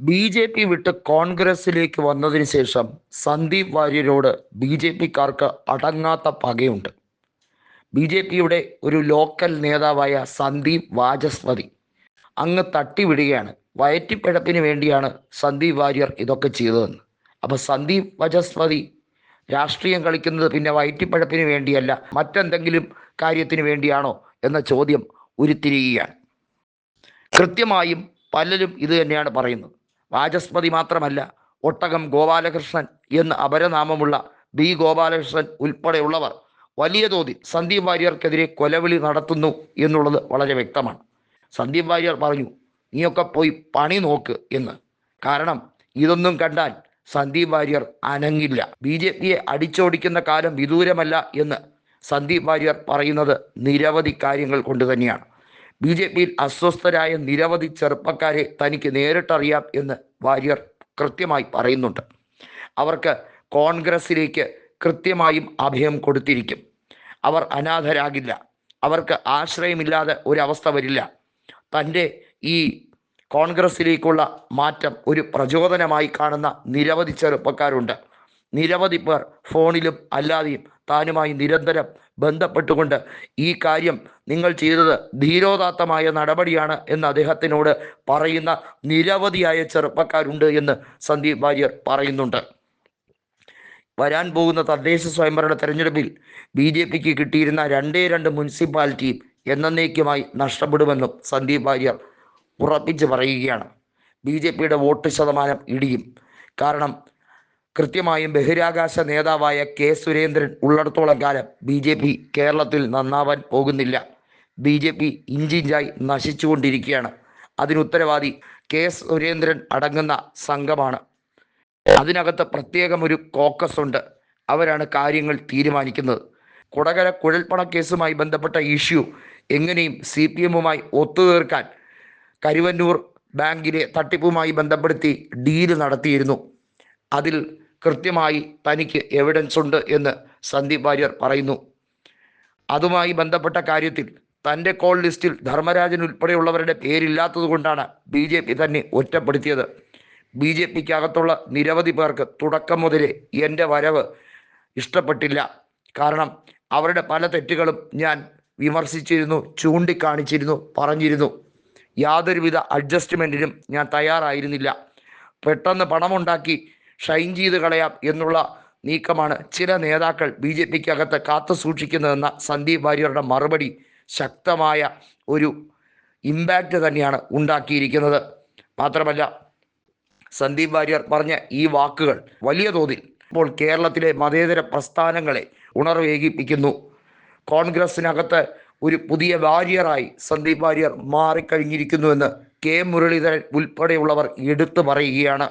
B J P വിട്ട് കോൺഗ്രസിലേക്ക് വന്നതിന് ശേഷം സന്ദീപ് വാര്യരോട് ബി ജെ പിക്കാർക്ക് അടങ്ങാത്ത പകയുണ്ട്. ബി ജെ പിയുടെ ഒരു ലോക്കൽ നേതാവായ സന്ദീപ് വാചസ്പതി അങ്ങ് തട്ടിവിടുകയാണ്. വയറ്റിപ്പിഴപ്പിന് വേണ്ടിയാണ് സന്ദീപ് വാര്യർ ഇതൊക്കെ ചെയ്തതെന്ന്. അപ്പോൾ സന്ദീപ് വാചസ്പതി രാഷ്ട്രീയം കളിക്കുന്നത് പിന്നെ വയറ്റിപ്പഴപ്പിന് വേണ്ടിയല്ല മറ്റെന്തെങ്കിലും കാര്യത്തിന് വേണ്ടിയാണോ എന്ന ചോദ്യം ഉരുത്തിരിയുകയാണ്. കൃത്യമായും പലരും ഇത് തന്നെയാണ് പറയുന്നത്. വാചസ്പതി മാത്രമല്ല ഒട്ടകം ഗോപാലകൃഷ്ണൻ എന്ന് അപരനാമമുള്ള ബി. ഗോപാലകൃഷ്ണൻ ഉൾപ്പെടെയുള്ളവർ വലിയ തോതിൽ സന്ദീപ് വാര്യർക്കെതിരെ കൊലവിളി നടത്തുന്നു എന്നുള്ളത് വളരെ വ്യക്തമാണ്. സന്ദീപ് വാര്യർ പറഞ്ഞു നീയൊക്കെ പോയി പണി നോക്ക് എന്ന്. കാരണം ഇതൊന്നും കണ്ടാൽ സന്ദീപ് വാര്യർ അനങ്ങില്ല. ബി. ജെ. പിയെ അടിച്ചോടിക്കുന്ന കാലം വിദൂരമല്ല എന്ന് സന്ദീപ് വാര്യർ പറയുന്നത് നിരവധി കാര്യങ്ങൾ കൊണ്ട് തന്നെയാണ്. ബി ജെ പിയിൽ അസ്വസ്ഥരായ നിരവധി ചെറുപ്പക്കാരെ തനിക്ക് നേരിട്ടറിയാം എന്ന് വാര്യർ കൃത്യമായി പറയുന്നുണ്ട്. അവർക്ക് കോൺഗ്രസിലേക്ക് കൃത്യമായും അഭയം കൊടുത്തിരിക്കും. അവർ അനാഥരാകില്ല. അവർക്ക് ആശ്രയമില്ലാതെ ഒരവസ്ഥ വരില്ല. തന്റെ ഈ കോൺഗ്രസിലേക്കുള്ള മാറ്റം ഒരു പ്രചോദനമായി കാണുന്ന നിരവധി ചെറുപ്പക്കാരുണ്ട്. നിരവധി പേർ ഫോണിലും അല്ലാതെയും താനുമായി നിരന്തരം ബന്ധപ്പെട്ടുകൊണ്ട് ഈ കാര്യം നിങ്ങൾ ചെയ്തത് ധീരോദാത്തമായ നടപടിയാണ് എന്ന് അദ്ദേഹത്തിനോട് പറയുന്ന നിരവധിയായ ചെറുപ്പക്കാരുണ്ട് എന്ന് സന്ദീപ് വാര്യർ പറയുന്നുണ്ട്. വരാൻ പോകുന്ന തദ്ദേശ സ്വയംഭരണ തെരഞ്ഞെടുപ്പിൽ ബി ജെ പിക്ക് കിട്ടിയിരുന്ന രണ്ടേ രണ്ട് മുനിസിപ്പാലിറ്റിയും എന്നേക്കുമായി നഷ്ടപ്പെടുമെന്നും സന്ദീപ് വാര്യർ ഉറപ്പിച്ച് പറയുകയാണ്. ബി ജെ പിയുടെ വോട്ട് ശതമാനം ഇടിയും. കാരണം കൃത്യമായും ബഹിരാകാശ നേതാവായ കെ. സുരേന്ദ്രൻ ഉള്ളിടത്തോളം കാലം ബി. ജെ. പി കേരളത്തിൽ നന്നാവാൻ പോകുന്നില്ല. ബി. ജെ. പി ഇഞ്ചിഞ്ചായി നശിച്ചുകൊണ്ടിരിക്കുകയാണ്. അതിനുത്തരവാദി കെ. സുരേന്ദ്രൻ അടങ്ങുന്ന സംഘമാണ്. അതിനകത്ത് പ്രത്യേകം ഒരു കോക്കസ് ഉണ്ട്. അവരാണ് കാര്യങ്ങൾ തീരുമാനിക്കുന്നത്. കുടകര കുഴൽപ്പണ കേസുമായി ബന്ധപ്പെട്ട ഇഷ്യൂ എങ്ങനെയും സി പി എമ്മുമായി ഒത്തുതീർക്കാൻ കരുവന്നൂർ ബാങ്കിലെ തട്ടിപ്പുമായി ബന്ധപ്പെടുത്തി ഡീൽ നടത്തിയിരുന്നു. അതിൽ കൃത്യമായി തനിക്ക് എവിഡൻസ് ഉണ്ട് എന്ന് സന്ദീപ് വാര്യർ പറയുന്നു. അതുമായി ബന്ധപ്പെട്ട കാര്യത്തിൽ തന്റെ കോൾ ലിസ്റ്റിൽ ധർമ്മരാജൻ ഉൾപ്പെടെയുള്ളവരുടെ പേരില്ലാത്തത് കൊണ്ടാണ് ബി ജെ പി തന്നെ ഒറ്റപ്പെടുത്തിയത്. ബി ജെ പിക്ക് അകത്തുള്ള നിരവധി പേർക്ക് തുടക്കം മുതലേ എന്റെ വരവ് ഇഷ്ടപ്പെട്ടില്ല. കാരണം അവരുടെ പല തെറ്റുകളും ഞാൻ വിമർശിച്ചിരുന്നു ചൂണ്ടിക്കാണിച്ചിരുന്നു പറഞ്ഞിരുന്നു. യാതൊരുവിധ അഡ്ജസ്റ്റ്മെന്റിനും ഞാൻ തയ്യാറായിരുന്നില്ല. പെട്ടെന്ന് പണമുണ്ടാക്കി ഷൈൻ ചെയ്ത് കളയാം എന്നുള്ള നീക്കമാണ് ചില നേതാക്കൾ ബി ജെ പിക്ക് അകത്ത് കാത്തു സൂക്ഷിക്കുന്നതെന്ന സന്ദീപ് വാര്യരുടെ മറുപടി ശക്തമായ ഒരു ഇമ്പാക്റ്റ് തന്നെയാണ് ഉണ്ടാക്കിയിരിക്കുന്നത്. മാത്രമല്ല സന്ദീപ് വാര്യർ പറഞ്ഞ ഈ വാക്കുകൾ വലിയ തോതിൽ ഇപ്പോൾ കേരളത്തിലെ മതേതര പ്രസ്ഥാനങ്ങളെ ഉണർവേകിപ്പിക്കുന്നു കോൺഗ്രസിനകത്ത് ഒരു പുതിയ വാര്യറായി സന്ദീപ് വാര്യർ മാറിക്കഴിഞ്ഞിരിക്കുന്നുവെന്ന് കെ മുരളീധരൻ ഉൾപ്പെടെയുള്ളവർ എടുത്തു പറയുകയാണ്.